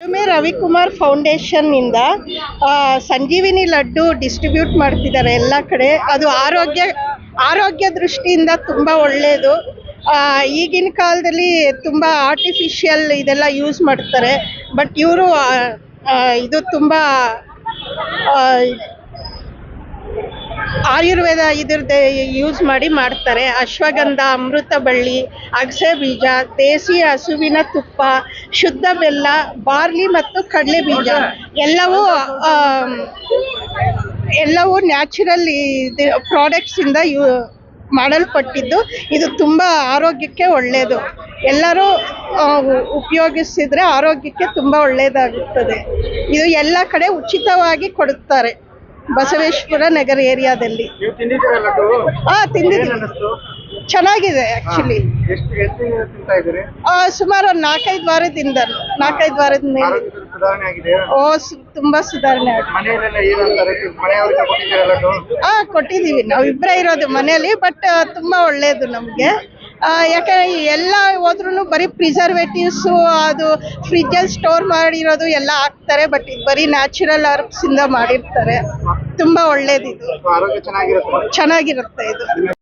ಉಮೆ ರವಿಕುಮಾರ್ ಫೌಂಡೇಶನ್ನಿಂದ ಸಂಜೀವಿನಿ ಲಡ್ಡು ಡಿಸ್ಟ್ರಿಬ್ಯೂಟ್ ಮಾಡ್ತಿದ್ದಾರೆ ಎಲ್ಲ ಕಡೆ. ಅದು ಆರೋಗ್ಯ ಆರೋಗ್ಯ ದೃಷ್ಟಿಯಿಂದ ತುಂಬ ಒಳ್ಳೆಯದು ಈಗಿನ ಕಾಲದಲ್ಲಿ ತುಂಬ ಆರ್ಟಿಫಿಷಿಯಲ್ ಇದೆಲ್ಲ ಯೂಸ್ ಮಾಡ್ತಾರೆ. ಬಟ್ ಇವರು ಇದು ತುಂಬ ಆಯುರ್ವೇದ ಇದ್ರದ್ದು ಯೂಸ್ ಮಾಡಿ ಮಾಡ್ತಾರೆ. ಅಶ್ವಗಂಧ, ಅಮೃತ ಬಳ್ಳಿ, ಅಗಸೆ ಬೀಜ, ದೇಸಿ ಹಸುವಿನ ತುಪ್ಪ, ಶುದ್ಧ ಬೆಲ್ಲ, ಬಾರ್ಲಿ ಮತ್ತು ಕಡಲೆ ಬೀಜ. ಎಲ್ಲವೂ ಎಲ್ಲವೂ ನ್ಯಾಚುರಲ್ ಇದು ಪ್ರಾಡಕ್ಟ್ಸಿಂದ ಯೂ, ಮಾಡಲ್ಪಟ್ಟಿದ್ದು. ಇದು ತುಂಬ ಆರೋಗ್ಯಕ್ಕೆ ಒಳ್ಳೆಯದು ಎಲ್ಲರೂ ಉಪಯೋಗಿಸಿದ್ರೆ ಆರೋಗ್ಯಕ್ಕೆ ತುಂಬ ಒಳ್ಳೆಯದಾಗುತ್ತದೆ ಇದು ಎಲ್ಲ ಕಡೆ ಉಚಿತವಾಗಿ ಕೊಡುತ್ತಾರೆ. ಬಸವೇಶ್ವರ ನಗರ ಏರಿಯಾದಲ್ಲಿ. ಹಾ ತಿಂದಿದ್ದೀವಿ. ಚೆನ್ನಾಗಿದೆ ಆಕ್ಚುಲಿ ಸುಮಾರು ಒಂದು ನಾಲ್ಕೈದು ವಾರದಿಂದ ನಾಲ್ಕೈದು ವಾರದ ಮೇಲೆ. ಓ ಸು- ತುಂಬಾ ಸುಧಾರಣೆ ಆಗಿದೆ. ಹಾ ಕೊಟ್ಟಿದ್ದೀವಿ. ನಾವು ಇಬ್ಬರೇ ಇರೋದು ಮನೆಯಲ್ಲಿ ಬಟ್ ತುಂಬಾ ಒಳ್ಳೇದು ನಮಗೆ. ಯಾಕಂದ್ರೆ ಎಲ್ಲ ಹೋದ್ರೂ ಬರೀ ಪ್ರಿಸರ್ವೇಟಿವ್ಸ್ ಅದು ಫ್ರಿಜ್ಜಲ್ಲಿ ಸ್ಟೋರ್ ಮಾಡಿರೋದು ಎಲ್ಲ ಹಾಕ್ತಾರೆ ಬಟ್ ಇದು ಬರೀ ನ್ಯಾಚುರಲ್ ಇಂದ ಮಾಡಿರ್ತಾರೆ. ತುಂಬಾ ಒಳ್ಳೇದಿದು. ಆರೋಗ್ಯ ಚೆನ್ನಾಗಿರುತ್ತೆ. ಚೆನ್ನಾಗಿರುತ್ತೆ ಇದು.